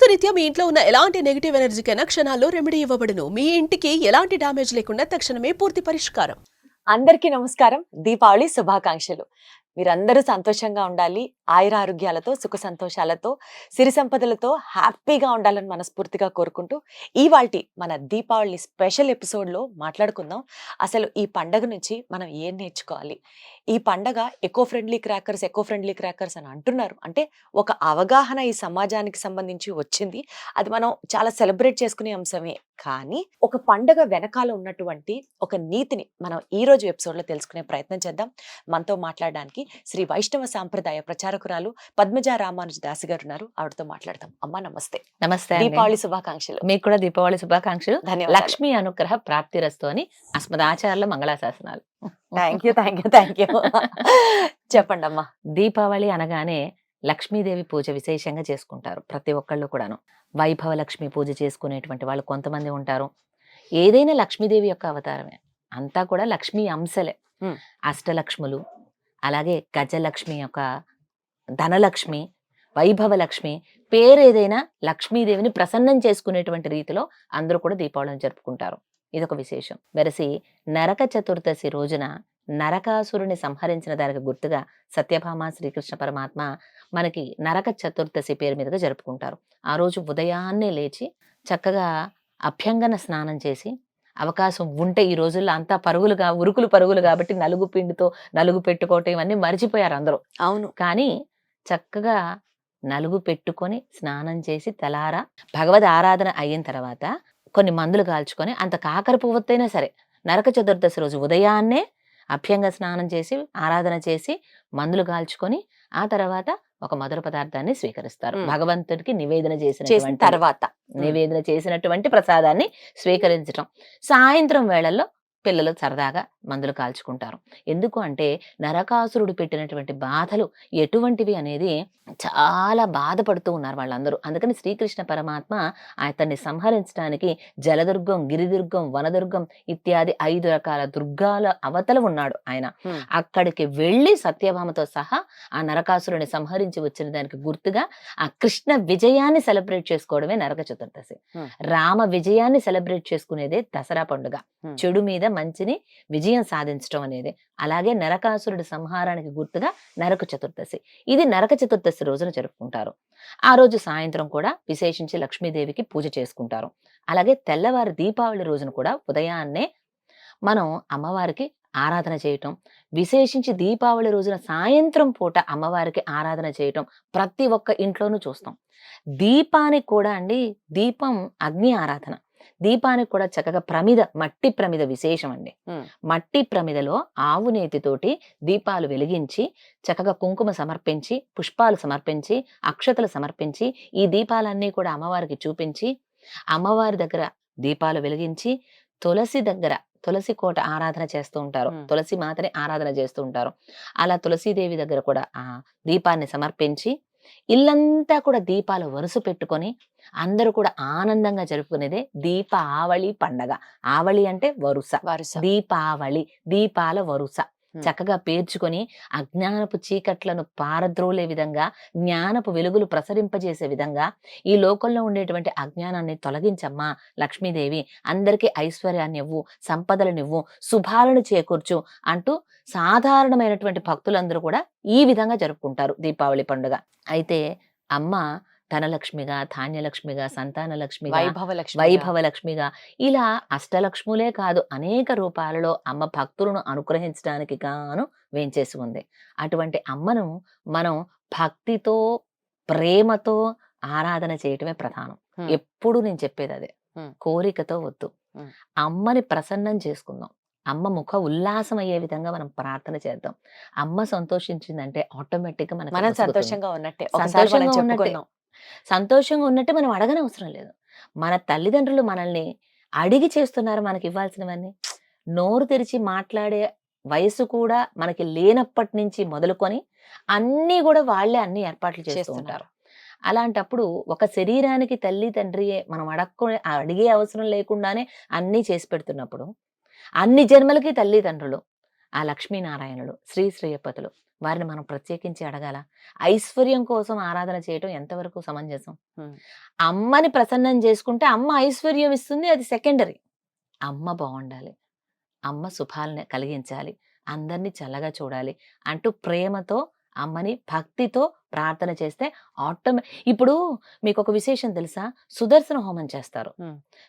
వాస్తురీత్యా మీ ఇంట్లో ఉన్న ఎలాంటి నెగిటివ్ ఎనర్జీకైనా క్షణాల్లో రెమెడీ ఇవ్వబడును. మీ ఇంటికి ఎలాంటి డ్యామేజ్ లేకుండా తక్షణమే పూర్తి పరిష్కారం. అందరికీ నమస్కారం. దీపావళి శుభాకాంక్షలు. మీరందరూ సంతోషంగా ఉండాలి. ఆయుర ఆరోగ్యాలతో సుఖ సంతోషాలతో సిరి సంపదలతో హ్యాపీగా ఉండాలని మనస్ఫూర్తిగా కోరుకుంటూ ఇవాల్టి మన దీపావళి స్పెషల్ ఎపిసోడ్లో మాట్లాడుకుందాం. అసలు ఈ పండగ నుంచి మనం ఏం నేర్చుకోవాలి? ఈ పండగ eco friendly crackers eco friendly crackers అని అంటున్నారు. అంటే ఒక అవగాహన ఈ సమాజానికి సంబంధించి వచ్చింది. అది మనం చాలా సెలబ్రేట్ చేసుకునే అంశమే. కానీ ఒక పండగ వెనకాల ఉన్నటువంటి ఒక నీతిని మనం ఈ రోజు ఎపిసోడ్లో తెలుసుకునే ప్రయత్నం చేద్దాం. మనతో మాట్లాడడానికి శ్రీ వైష్ణవ సాంప్రదాయ ప్రచారకురాలు పద్మజ రామానుజ దాసి గారు ఉన్నారు ఆవిడతో మాట్లాడదాం. అమ్మా నమస్తే. నమస్తే. దీపావళి శుభాకాంక్షలు. మీకు కూడా దీపావళి శుభాకాంక్షలు. లక్ష్మీ అనుగ్రహ ప్రాప్తిరస్తు అని అస్మదాచార్యుల మంగళాశాసనాలు. Thank you thank you thank you చెప్పండి అమ్మా. దీపావళి అనగానే లక్ష్మీదేవి పూజ విశేషంగా చేసుకుంటారు ప్రతి ఒక్కళ్ళు కూడాను. వైభవ లక్ష్మి పూజ చేసుకునేటువంటి వాళ్ళు కొంతమంది ఉంటారు. ఏదైనా లక్ష్మీదేవి యొక్క అవతారమే. అంతా కూడా లక్ష్మీ అంశలే. అష్టలక్ష్ములు అలాగే గజలక్ష్మి యొక్క ధనలక్ష్మి వైభవ లక్ష్మి పేరు ఏదైనా లక్ష్మీదేవిని ప్రసన్నం చేసుకునేటువంటి రీతిలో అందరూ కూడా దీపావళిని జరుపుకుంటారు. ఇదొక విశేషం. వెరసి నరక చతుర్దశి రోజున నరకాసురుని సంహరించిన దానికి గుర్తుగా సత్యభామ శ్రీకృష్ణ పరమాత్మ మనకి నరక చతుర్దశి పేరు మీదుగా జరుపుకుంటారు. ఆ రోజు ఉదయాన్నే లేచి చక్కగా అభ్యంగన స్నానం చేసి అవకాశం ఉంటే ఈ రోజుల్లో అంతా పరుగులుగా ఉరుకులు పరుగులు కాబట్టి నలుగు పిండితో నలుగు పెట్టుకోవటం ఇవన్నీ మర్చిపోయారు అందరూ. అవును. కానీ చక్కగా నలుగు పెట్టుకొని స్నానం చేసి తలారా భగవద్ ఆరాధన అయిన తర్వాత కొన్ని మందులు కాల్చుకొని అంత కాకర పువ్వొత్తైనా సరే నరక చతుర్దశి రోజు ఉదయాన్నే అభ్యంగ స్నానం చేసి ఆరాధన చేసి మందులు కాల్చుకొని ఆ తర్వాత ఒక మధుర పదార్థాన్ని స్వీకరిస్తారు. భగవంతుడికి నివేదన చేసిన చేసిన తర్వాత. నివేదన చేసినటువంటి ప్రసాదాన్ని స్వీకరించటం. సాయంత్రం వేళల్లో పిల్లలు సరదాగా మందులు కాల్చుకుంటారు ఎందుకు అంటే నరకాసురుడు పెట్టినటువంటి బాధలు ఎటువంటివి అనేది చాలా బాధపడుతూ ఉన్నారు వాళ్ళందరూ అందుకని శ్రీకృష్ణ పరమాత్మ అతన్ని సంహరించడానికి జలదుర్గం గిరిదుర్గం వనదుర్గం ఇత్యాది ఐదు రకాల దుర్గాల అవతల ఉన్నాడు ఆయన. అక్కడికి వెళ్ళి సత్యభామతో సహా ఆ నరకాసురుని సంహరించి వచ్చిన దానికి గుర్తుగా ఆ కృష్ణ విజయాన్ని సెలబ్రేట్ చేసుకోవడమే నరక చతుర్దశి. రామ విజయాన్ని సెలబ్రేట్ చేసుకునేదే దసరా పండుగ. చెడు మీద మంచిని విజయం సాధించడం అనేది. అలాగే నరకాసురుడి సంహారానికి గుర్తుగా నరక చతుర్దశి. ఇది నరక చతుర్దశి రోజున జరుపుకుంటారు. ఆ రోజు సాయంత్రం కూడా విశేషించి లక్ష్మీదేవికి పూజ చేసుకుంటారు. అలాగే తెల్లవారి దీపావళి రోజున కూడా ఉదయాన్నే మనం అమ్మవారికి ఆరాధన చేయటం. విశేషించి దీపావళి రోజున సాయంత్రం పూట అమ్మవారికి ఆరాధన చేయటం ప్రతి ఒక్క ఇంట్లోనూ చూస్తాం. దీపానికి కూడా అండి దీపం అగ్ని ఆరాధన. దీపానికి కూడా చక్కగా ప్రమిద మట్టి ప్రమిద విశేషం అండి. మట్టి ప్రమిదలో ఆవు నేతితోటి దీపాలు వెలిగించి చక్కగా కుంకుమ సమర్పించి పుష్పాలు సమర్పించి అక్షతలు సమర్పించి ఈ దీపాలన్నీ కూడా అమ్మవారికి చూపించి అమ్మవారి దగ్గర దీపాలు వెలిగించి తులసి దగ్గర తులసి కోట ఆరాధన చేస్తూ ఉంటారు. తులసి మాతని ఆరాధన చేస్తూ ఉంటారు అలా తులసీదేవి దగ్గర కూడా ఆ దీపాన్ని సమర్పించి ఇల్లంతా కూడా దీపాలు వరుస పెట్టుకొని అందరూ కూడా ఆనందంగా జరుపుకునేదే దీపావళి పండగ. ఆవళి అంటే వరుస. వరుస. దీపావళి దీపాల వరుస. చక్కగా పేర్చుకొని అజ్ఞానపు చీకట్లను పారద్రోలే విధంగా జ్ఞానపు వెలుగులు ప్రసరింపజేసే విధంగా ఈ లోకంలో ఉండేటువంటి అజ్ఞానాన్ని తొలగించమ్మా లక్ష్మీదేవి. అందరికీ ఐశ్వర్యాన్ని ఇవ్వు సంపదలనివ్వు శుభాలను చేకూర్చు అంటూ సాధారణమైనటువంటి భక్తులందరూ కూడా ఈ విధంగా జరుపుకుంటారు దీపావళి పండుగ. అయితే అమ్మ ధనలక్ష్మిగా ధాన్యలక్ష్మిగా సంతాన లక్ష్మిగా వైభవ లక్ష్మి వైభవ లక్ష్మిగా ఇలా అష్టలక్ష్ములే కాదు అనేక రూపాలలో అమ్మ భక్తులను అనుగ్రహించడానికి గాను వేంచేసి ఉంది అటువంటి అమ్మను మనం భక్తితో ప్రేమతో ఆరాధన చేయటమే ప్రధానం. ఎప్పుడు నేను చెప్పేది అదే. కోరికతో వద్దు. అమ్మని ప్రసన్నం చేసుకుందాం అమ్మ ముఖ ఉల్లాసం అయ్యే విధంగా మనం ప్రార్థన చేద్దాం అమ్మ సంతోషించిందంటే ఆటోమేటిక్గా మనకు మనం. సంతోషంగా ఉన్నట్టే సంతోషంగా ఉన్నట్టే. సంతోషంగా ఉన్నట్టే మనం అడగనవసరం లేదు. మన తల్లిదండ్రులు మనల్ని అడిగి చేస్తున్నారు మనకి ఇవ్వాల్సినవన్నీ నోరు తెరిచి మాట్లాడే వయసు కూడా మనకి లేనప్పటి నుంచి మొదలుకొని అన్నీ కూడా వాళ్ళే అన్ని ఏర్పాట్లు చేస్తూ. ఉంటారు. అలాంటప్పుడు ఒక శరీరానికి తల్లి తండ్రియే మనం అడక్కు అడిగే అవసరం లేకుండానే అన్నీ చేసి పెడుతున్నప్పుడు అన్ని జన్మలకి తల్లిదండ్రులు ఆ లక్ష్మీనారాయణుడు శ్రీ శ్రీయపతులు వారిని మనం ప్రత్యేకించి అడగాల? ఐశ్వర్యం కోసం ఆరాధన చేయటం ఎంతవరకు సమంజసం. అమ్మని ప్రసన్నం చేసుకుంటే అమ్మ ఐశ్వర్యం ఇస్తుంది అది సెకండరీ. అమ్మ బాగుండాలి. అమ్మ శుభాలని కలిగించాలి. అందరినీ చల్లగా చూడాలి అంటూ ప్రేమతో అమ్మని భక్తితో ప్రార్థన చేస్తే ఆటోమే ఇప్పుడు మీకు ఒక విశేషం తెలుసా? సుదర్శన హోమం చేస్తారు.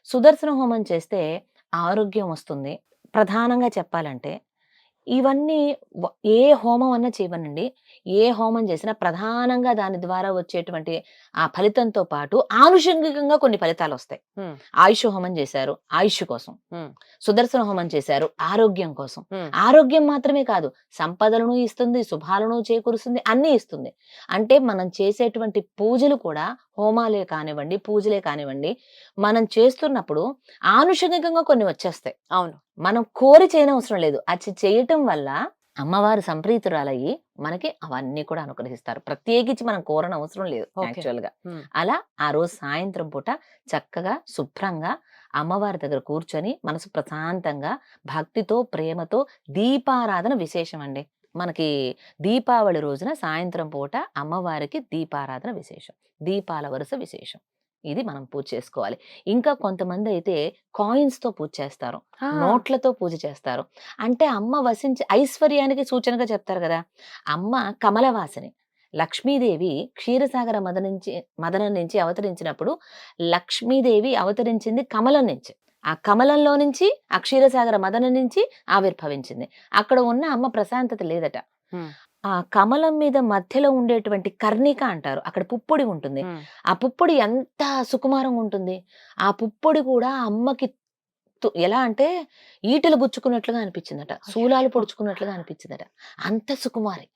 సుదర్శన హోమం చేస్తే ఆరోగ్యం వస్తుంది. ప్రధానంగా చెప్పాలంటే ఇవన్నీ ఏ హోమం అన్నా చేయవనండి. ఏ హోమం చేసినా ప్రధానంగా దాని ద్వారా వచ్చేటువంటి ఆ ఫలితంతో పాటు ఆనుషంగికంగా కొన్ని ఫలితాలు వస్తాయి. ఆయుష్ హోమం చేశారు ఆయుష్ కోసం. సుదర్శన హోమం చేశారు ఆరోగ్యం కోసం. ఆరోగ్యం మాత్రమే కాదు సంపదలను ఇస్తుంది శుభాలను చేకూరుస్తుంది అన్నీ ఇస్తుంది. అంటే మనం చేసేటువంటి పూజలు కూడా హోమాలే కానివ్వండి పూజలే కానివ్వండి మనం చేస్తున్నప్పుడు ఆనుషంగికంగా కొన్ని వచ్చేస్తాయి. అవును. మనం కోరి చేయనవసరం లేదు. అది చేయటం వల్ల అమ్మవారు సంప్రీతురాలయ్యి మనకి అవన్నీ కూడా అనుగ్రహిస్తారు. ప్రత్యేకించి మనం కోరని అవసరం లేదు. యాక్చువల్గా. అలా ఆ రోజు సాయంత్రం పూట చక్కగా శుభ్రంగా అమ్మవారి దగ్గర కూర్చొని మనసు ప్రశాంతంగా భక్తితో ప్రేమతో దీపారాధన విశేషం అండి మనకి దీపావళి రోజున సాయంత్రం పూట అమ్మవారికి దీపారాధన విశేషం. దీపాల వరుస విశేషం. ఇది మనం పూజ చేసుకోవాలి. ఇంకా కొంతమంది అయితే కాయిన్స్తో పూజ చేస్తారు. నోట్లతో పూజ చేస్తారు. అంటే అమ్మ వసించి ఐశ్వర్యానికి సూచనగా చెప్తారు కదా! అమ్మ కమలవాసిని. లక్ష్మీదేవి క్షీరసాగర మద నుంచి మదనం నుంచి అవతరించినప్పుడు లక్ష్మీదేవి అవతరించింది కమలం నుంచి. ఆ కమలంలో నుంచి ఆ క్షీరసాగర మదనం నుంచి ఆవిర్భవించింది. అక్కడ ఉన్న అమ్మ ప్రశాంతత లేదట. ఆ కమలం మీద మధ్యలో ఉండేటువంటి కర్ణిక అంటారు. అక్కడ పుప్పొడి ఉంటుంది. ఆ పుప్పొడి ఎంత సుకుమారంగా ఉంటుంది. ఆ పుప్పొడి కూడా అమ్మకి ఎలా అంటే ఈటలు గుచ్చుకున్నట్లుగా అనిపించిందట. శూలాలు పొడుచుకున్నట్లుగా అనిపించిందట. అంత సుకుమారి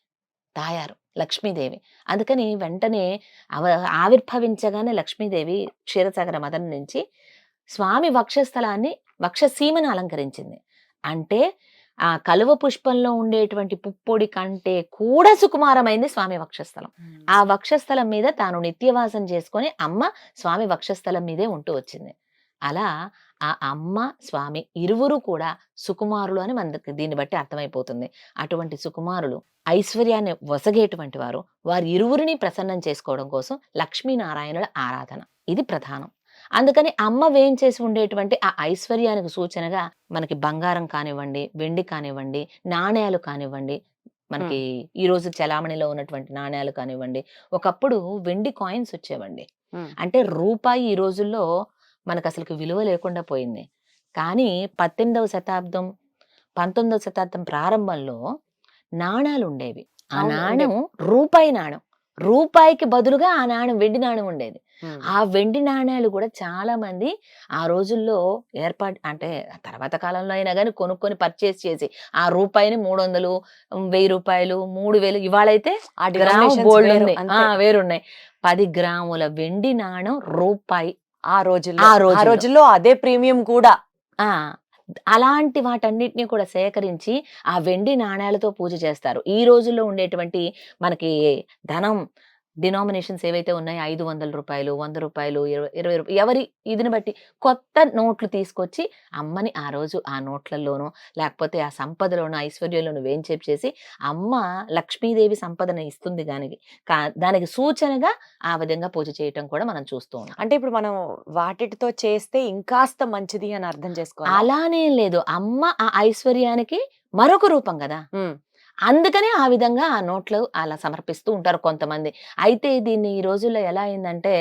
తాయారు లక్ష్మీదేవి. అందుకని వెంటనే అవ ఆవిర్భవించగానే లక్ష్మీదేవి క్షీరసాగర మదన నుంచి స్వామి వక్షస్థలాన్ని వక్షసీమను అలంకరించింది. అంటే ఆ కలువ పుష్పంలో ఉండేటువంటి పుప్పొడి కంటే కూడా సుకుమారమైంది స్వామి వక్షస్థలం. ఆ వక్షస్థలం మీద తాను నిత్యవాసం చేసుకొని అమ్మ స్వామి వక్షస్థలం మీదే ఉంటూ వచ్చింది. అలా ఆ అమ్మ స్వామి ఇరువురు కూడా సుకుమారులు అని మనకి దీన్ని బట్టి అర్థమైపోతుంది. అటువంటి సుకుమారులు ఐశ్వర్యాన్ని వసగేటువంటి వారు వారి ఇరువురిని ప్రసన్నం చేసుకోవడం కోసం లక్ష్మీనారాయణుల ఆరాధన. ఇది ప్రధానం. అందుకని అమ్మ వేం చేసి ఉండేటువంటి ఆ ఐశ్వర్యానికి సూచనగా మనకి బంగారం కానివ్వండి వెండి కానివ్వండి నాణేలు కానివ్వండి మనకి ఈ రోజు చలామణిలో ఉన్నటువంటి నాణేలు కానివ్వండి ఒకప్పుడు వెండి కాయిన్స్ వచ్చేవండి. అంటే రూపాయి ఈ రోజుల్లో మనకు అసలు విలువ లేకుండా పోయింది. కానీ పద్దెనిమిదవ శతాబ్దం పంతొమ్మిదవ శతాబ్దం ప్రారంభంలో నాణాలు ఉండేవి ఆ నాణం రూపాయి నాణం. రూపాయికి బదులుగా ఆ నాణం వెండి నాణం ఉండేది. ఆ! వెండి నాణేలు కూడా చాలా మంది ఆ రోజుల్లో ఏర్పాటు అంటే తర్వాత కాలంలో అయినా కానీ కొనుక్కొని పర్చేస్ చేసి ఆ రూపాయిని మూడు వందలు వెయ్యి రూపాయలు మూడు వేలు ఇవాళైతే ఆ గ్రామ్ గోల్డ్ ఉంది. వేరున్నాయి. పది గ్రాముల వెండి నాణం రూపాయి ఆ రోజుల్లో ఆ రోజుల్లో. రోజుల్లో అదే ప్రీమియం కూడా. ఆ! అలాంటి వాటన్నిటిని కూడా సేకరించి ఆ వెండి నాణేలతో పూజ చేస్తారు. ఈ రోజుల్లో ఉండేటువంటి మనకి ధనం డినామినేషన్స్ ఏవైతే ఉన్నాయో ఐదు వందల రూపాయలు వంద రూపాయలు ఇరవై ఇరవై రూపాయలు ఎవరి ఇదిని బట్టి కొత్త నోట్లు తీసుకొచ్చి అమ్మని ఆ రోజు ఆ నోట్లలోనో లేకపోతే ఆ సంపదలోనో ఐశ్వర్యంలోనూ వేంచేపు చేసి అమ్మ లక్ష్మీదేవి సంపదను ఇస్తుంది దానికి. కా- దానికి సూచనగా ఆ విధంగా పూజ చేయటం కూడా మనం చూస్తూ ఉన్నాం. అంటే ఇప్పుడు మనం వాటితో చేస్తే ఇంకాస్త మంచిది అని అర్థం చేసుకోవాలి? అలానే లేదు. అమ్మ ఆ ఐశ్వర్యానికి మరొక రూపం కదా. అందుకనే ఆ విధంగా ఆ నోట్లు అలా సమర్పిస్తూ ఉంటారు కొంతమంది అయితే దీన్ని ఈ రోజుల్లో ఎలా అయిందంటే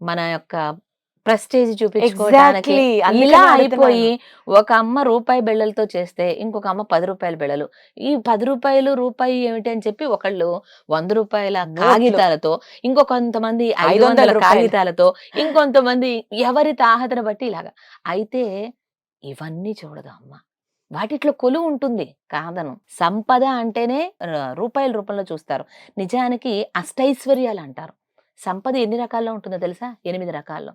మన యొక్క ప్రెస్టేజ్ చూపించుకోవడానికి ఇలా. అయిపోయి ఒక అమ్మ రూపాయి బిళ్ళలతో చేస్తే ఇంకొక అమ్మ పది రూపాయల బిళ్ళలు ఈ పది రూపాయలు రూపాయి ఏమిటి అని చెప్పి ఒకళ్ళు వంద రూపాయల. కాగితాలతో ఇంకొంతమంది ఐదు 500 వందల. కాగితాలతో ఇంకొంతమంది ఎవరి తాహతను బట్టి ఇలాగా అయితే ఇవన్నీ చూడదు అమ్మ వాటిట్లో కొలు ఉంటుంది. కాదను. సంపద అంటేనే రూపాయల రూపంలో చూస్తారు. నిజానికి అష్టైశ్వర్యాలు అంటారు సంపద ఎన్ని రకాల్లో ఉంటుందో తెలుసా? ఎనిమిది రకాల్లో.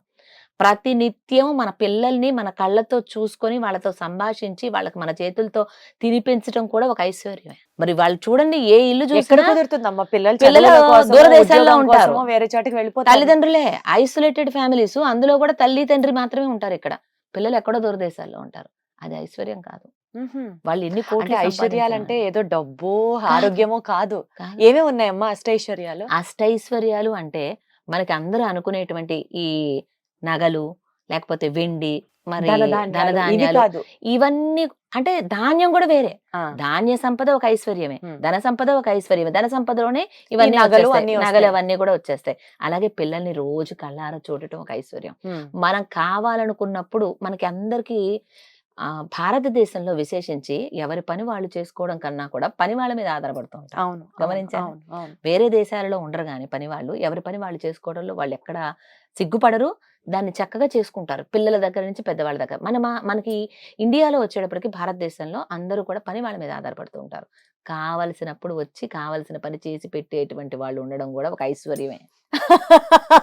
ప్రతి నిత్యం మన పిల్లల్ని మన కళ్ళతో చూసుకొని వాళ్ళతో సంభాషించి వాళ్ళకి మన చేతులతో తినిపించడం కూడా ఒక ఐశ్వర్యమే. మరి వాళ్ళు చూడండి ఏ ఇల్లు పిల్లలు పిల్లలు కోసమో, దూరదేశాల్లో ఉంటారు. వేరే చోటికి వెళ్ళిపోతారు. తల్లిదండ్రులే ఐసోలేటెడ్ ఫ్యామిలీస్ అందులో కూడా తల్లి తండ్రి మాత్రమే ఉంటారు ఇక్కడ. పిల్లలు ఎక్కడో దూరదేశాల్లో ఉంటారు. అది ఐశ్వర్యం కాదు. వాళ్ళు ఎన్ని కోట్లు అంటే ఐశ్వర్యాలంటే ఏదో డబ్బు ఆరోగ్యమో కాదు. ఏమేమి ఉన్నాయమ్మా అష్టైశ్వర్యాలు? అష్టైశ్వర్యాలు అంటే మనకి అందరూ అనుకునేటువంటి ఈ నగలు లేకపోతే వెండి మరి ధనధాన్యాలు, ఇవన్నీ అంటే ధాన్యం కూడా వేరే. ధాన్య సంపద ఒక ఐశ్వర్యమే. ధన సంపద ఒక ఐశ్వర్యమే. ధన సంపదలోనే ఇవన్నీ నగలు. అవన్నీ కూడా వచ్చేస్తాయి. అలాగే పిల్లల్ని రోజు కళ్ళారా చూడటం ఒక ఐశ్వర్యం. మనం కావాలనుకున్నప్పుడు మనకి అందరికీ భారతదేశంలో విశేషించి ఎవరి పని వాళ్ళు చేసుకోవడం కన్నా కూడా పని వాళ్ళ మీద ఆధారపడుతూ ఉంటారు. అవును వేరే దేశాలలో ఉండరు కానీ పని వాళ్ళు. ఎవరి పని వాళ్ళు చేసుకోవడంలో వాళ్ళు ఎక్కడ సిగ్గుపడరు. దాన్ని చక్కగా చేసుకుంటారు. పిల్లల దగ్గర నుంచి పెద్దవాళ్ళ దగ్గర. మన మనకి ఇండియాలో వచ్చేటప్పటికి భారతదేశంలో అందరూ కూడా పని వాళ్ళ మీద ఆధారపడుతూ ఉంటారు. కావలసినప్పుడు వచ్చి కావలసిన పని చేసి పెట్టేటువంటి వాళ్ళు ఉండడం కూడా ఒక ఐశ్వర్యమే.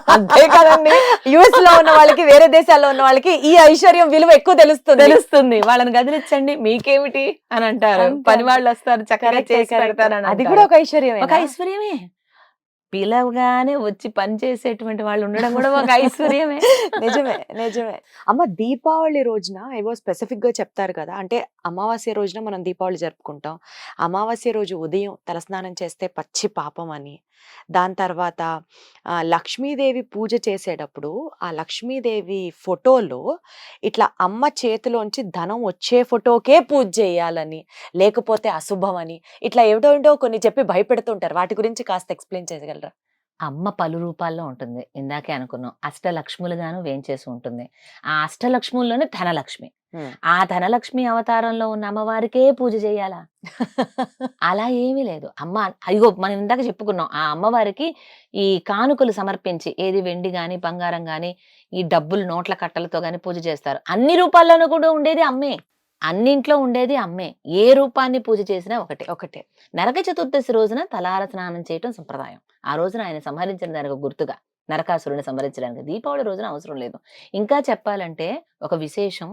అంతే కదండి. యుఎస్లో ఉన్న వాళ్ళకి వేరే దేశాల్లో ఉన్న వాళ్ళకి ఈ ఐశ్వర్యం విలువ ఎక్కువ తెలుస్తుంది. తెలుస్తుంది. వాళ్ళని గదిలించండి మీకేమిటి అని అంటారు. పని. వాళ్ళు వస్తారు చక్కగా చేసి. పెడతారని అది. కూడా ఒక ఐశ్వర్యమే ఒక ఐశ్వర్యమే. పిలవగానే వచ్చి పని చేసేటువంటి వాళ్ళు ఉండడం కూడా ఒక ఐశ్వర్యమే. నిజమే నిజమే. అమ్మ దీపావళి రోజున ఏవో స్పెసిఫిక్గా చెప్తారు కదా అంటే అమావాస్య రోజున మనం దీపావళి జరుపుకుంటాం. అమావాస్య రోజు ఉదయం తలస్నానం చేస్తే పచ్చి పాపం అని దాని తర్వాత ఆ, లక్ష్మీదేవి పూజ చేసేటప్పుడు ఆ లక్ష్మీదేవి ఫోటోలో ఇట్లా అమ్మ చేతిలోంచి ధనం వచ్చే ఫోటోకే పూజ చేయాలని లేకపోతే అశుభం అని ఇట్లా ఏమిటో ఏంటో కొన్ని చెప్పి భయపెడుతుంటారు. వాటి గురించి కాస్త ఎక్స్ప్లెయిన్ చేయగలరా? అమ్మ పలు రూపాల్లో ఉంటుంది. ఇందాకే అనుకున్నాం. అష్టలక్ష్ములుగాను వేంచేసి ఉంటుంది. ఆ అష్టలక్ష్ముల్లోనే ధనలక్ష్మి. ఆ ధనలక్ష్మి అవతారంలో ఉన్న అమ్మవారికే పూజ చేయాలా? అలా ఏమీ లేదు. అమ్మ అయ్యో మనం ఇందాక చెప్పుకున్నాం. ఆ అమ్మవారికి ఈ కానుకలు సమర్పించి ఏది వెండి గాని బంగారం గాని ఈ డబ్బులు నోట్ల కట్టలతో గాని పూజ చేస్తారు. అన్ని రూపాల్లోనూ కూడా ఉండేది అమ్మే. అన్నింట్లో ఉండేది అమ్మే. ఏ రూపాన్ని పూజ చేసినా ఒకటే ఒకటే. నరక చతుర్దశి రోజున తలార స్నానం చేయటం సంప్రదాయం. ఆ రోజున ఆయన సంహరించిన దానికి ఒక గుర్తుగా నరకాసురుని సంహరించడానికి. దీపావళి రోజున అవసరం లేదు. ఇంకా చెప్పాలంటే ఒక విశేషం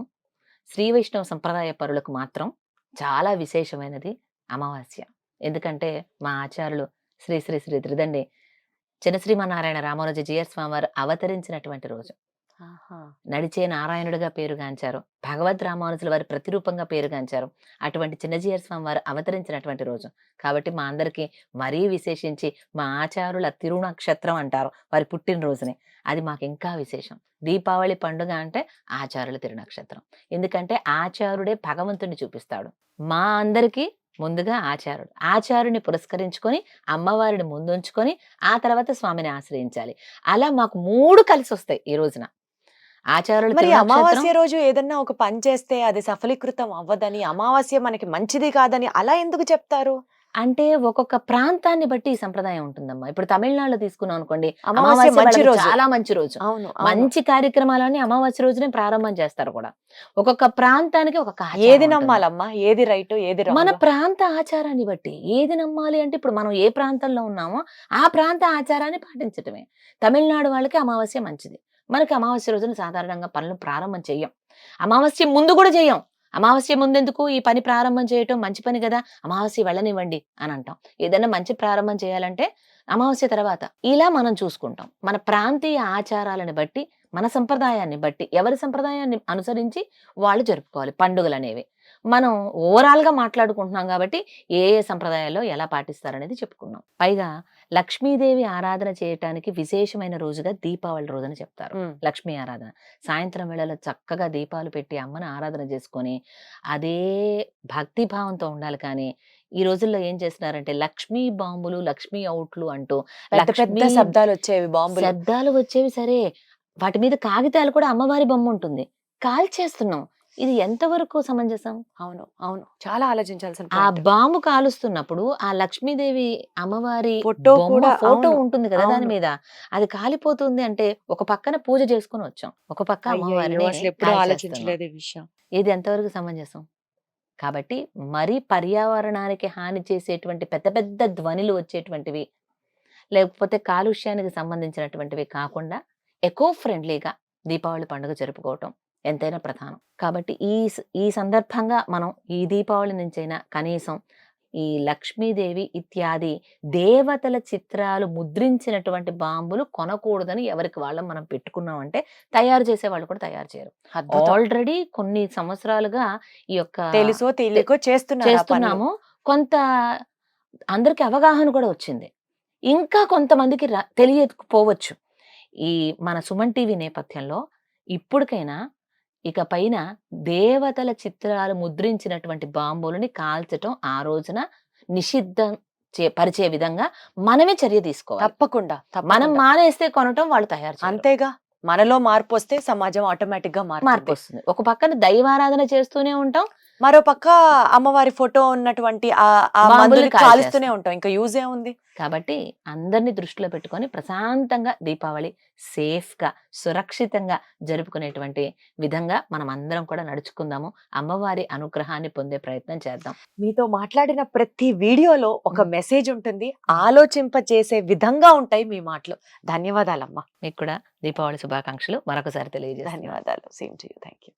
శ్రీ వైష్ణవ సంప్రదాయ పరులకు మాత్రం చాలా విశేషమైనది అమావాస్య. ఎందుకంటే మా ఆచార్యులు శ్రీ శ్రీ శ్రీ త్రిదండి చిన్నశ్రీమన్నారాయణ రామానుజ జియర్ స్వామి వారు అవతరించినటువంటి రోజు. నడిచే నారాయణుడిగా పేరుగాంచారు భగవద్ రామానుజుల వారి ప్రతిరూపంగా పేరుగాంచారు అటువంటి చిన్నజీయర్ స్వామి వారు అవతరించినటువంటి రోజు. కాబట్టి మా అందరికీ మరీ విశేషించి మా ఆచారుల తిరునక్షత్రం అంటారు వారి పుట్టినరోజుని. అది మాకు ఇంకా విశేషం. దీపావళి పండుగ అంటే ఆచారుల తిరునక్షత్రం ఎందుకంటే ఆచారుడే భగవంతుని చూపిస్తాడు. మా అందరికీ ముందుగా ఆచారుడు. ఆచారుని పురస్కరించుకొని అమ్మవారిని ముందుంచుకొని ఆ తర్వాత స్వామిని ఆశ్రయించాలి. అలా మాకు మూడు కలిసి వస్తాయి ఈ రోజున. ఆచారుల మరి అమావాస్య రోజు ఏదన్నా ఒక పని చేస్తే అది సఫలీకృతం అవ్వదని అమావాస్య మనకి మంచిది కాదని అలా ఎందుకు చెప్తారు? అంటే ఒక్కొక్క ప్రాంతాన్ని బట్టి ఈ సంప్రదాయం ఉంటుందమ్మా. ఇప్పుడు తమిళనాడులో తీసుకున్నాం అనుకోండి అమావాస్య మంచి రోజు. చాలా మంచి రోజు. అవును. మంచి కార్యక్రమాలన్నీ అమావాస్య రోజునే ప్రారంభం చేస్తారు కూడా. ఒక్కొక్క ప్రాంతానికి ఒక ఏది నమ్మాలమ్మా? ఏది రైట్ ఏది? మన ప్రాంత ఆచారాన్ని బట్టి ఏది నమ్మాలి అంటే ఇప్పుడు మనం ఏ ప్రాంతంలో ఉన్నామో ఆ ప్రాంత ఆచారాన్ని పాటించటమే. తమిళనాడు వాళ్ళకి అమావాస్య మంచిది. మనకి అమావాస్య రోజున సాధారణంగా పనులు ప్రారంభం చెయ్యం. అమావాస్య ముందు కూడా చెయ్యం. అమావాస్య ముందెందుకు? ఈ పని ప్రారంభం చేయటం మంచి పని కదా అమావాస్య వెళ్ళనివ్వండి అని అంటాం. ఏదైనా మంచి ప్రారంభం చేయాలంటే అమావాస్య తర్వాత ఇలా మనం చూసుకుంటాం. మన ప్రాంతీయ ఆచారాలను బట్టి మన సంప్రదాయాన్ని బట్టి ఎవరి సంప్రదాయాన్ని అనుసరించి వాళ్ళు జరుపుకోవాలి పండుగలు అనేవి మనం ఓవరాల్గా మాట్లాడుకుంటున్నాం కాబట్టి ఏ ఏ సంప్రదాయాల్లో ఎలా పాటిస్తారనేది చెప్పుకున్నాం పైగా లక్ష్మీదేవి ఆరాధన చేయటానికి విశేషమైన రోజుగా దీపావళి రోజున చెప్తారు. లక్ష్మీ ఆరాధన. సాయంత్రం వేళలో చక్కగా దీపాలు పెట్టి అమ్మని ఆరాధన చేసుకొని అదే భక్తి భావంతో ఉండాలి కానీ ఈ రోజుల్లో ఏం చేస్తున్నారంటే లక్ష్మీ బాంబులు లక్ష్మీ అవుట్లు అంటూ పెద్ద శబ్దాలు వచ్చేవి బాంబులు. శబ్దాలు వచ్చేవి సరే. వాటి మీద కాగితాలు కూడా అమ్మవారి బొమ్మ ఉంటుంది. కాల్చేస్తున్నాం ఇది ఎంతవరకు సమంజసం? అవును అవును. చాలా ఆలోచించాల్సిన ఆ. బాంబు కాలుస్తున్నప్పుడు ఆ లక్ష్మీదేవి అమ్మవారి ఫోటో కూడా, ఫోటో ఉంటుంది కదా దాని. మీద. అది కాలిపోతుంది అంటే ఒక పక్కన పూజ చేసుకొని వచ్చాం. ఒక పక్క అమ్మవారిని. ఆలోచించలేదు విషయం. ఇది ఎంతవరకు సమంజసం? కాబట్టి మరి పర్యావరణానికి హాని చేసేటువంటి పెద్ద పెద్ద ధ్వనులు వచ్చేటువంటివి లేకపోతే కాలుష్యానికి సంబంధించినటువంటివి కాకుండా ఎకో ఫ్రెండ్లీగా దీపావళి పండుగ జరుపుకోవటం. ఎంతైనా ప్రధానం. కాబట్టి ఈ ఈ సందర్భంగా మనం ఈ దీపావళి నుంచైనా కనీసం ఈ లక్ష్మీదేవి ఇత్యాది దేవతల చిత్రాలు ముద్రించినటువంటి బాంబులు కొనకూడదని ఎవరికి వాళ్ళం మనం పెట్టుకున్నామంటే తయారు చేసే వాళ్ళు కూడా తయారు చేయరు. ఆల్రెడీ కొన్ని సంవత్సరాలుగా ఈ యొక్క తెలుసో తెలియకో. చేస్తున్నాము. కొంత అందరికి అవగాహన కూడా వచ్చింది. ఇంకా కొంతమందికి తెలియకపోవచ్చు. ఈ మన సుమన్ టీవీ నేపథ్యంలో ఇప్పటికైనా ఇక పైన దేవతల చిత్రాలు ముద్రించినటువంటి బాంబులని కాల్చటం ఆ రోజున నిషిద్ధం చే- పరిచే విధంగా మనమే చర్య తీసుకోవాలి తప్పకుండా మనం. మానేస్తే కొనటం వాళ్ళు తయారు. అంతేగా మనలో మార్పు వస్తే సమాజం ఆటోమేటిక్గా మార్పు వస్తుంది ఒక పక్కన దైవారాధన చేస్తూనే ఉంటాం మరో పక్క అమ్మవారి ఫోటో ఉన్నటువంటి. కాలుస్తూనే ఉంటాం. ఇంకా యూజ్ ఏముంది కాబట్టి అందరినీ దృష్టిలో పెట్టుకొని ప్రశాంతంగా దీపావళి సేఫ్గా సురక్షితంగా జరుపుకునేటువంటి విధంగా మనం అందరం కూడా నడుచుకుందాము. అమ్మవారి అనుగ్రహాన్ని పొందే ప్రయత్నం చేద్దాం. మీతో మాట్లాడిన ప్రతి వీడియోలో ఒక. మెసేజ్ ఉంటుంది. ఆలోచింప చేసే విధంగా ఉంటాయి మీ మాటలు. ధన్యవాదాలమ్మా. మీకు కూడా దీపావళి శుభాకాంక్షలు. మరొకసారి తెలియజేస్తాను ధన్యవాదాలు. Same to you. Thank you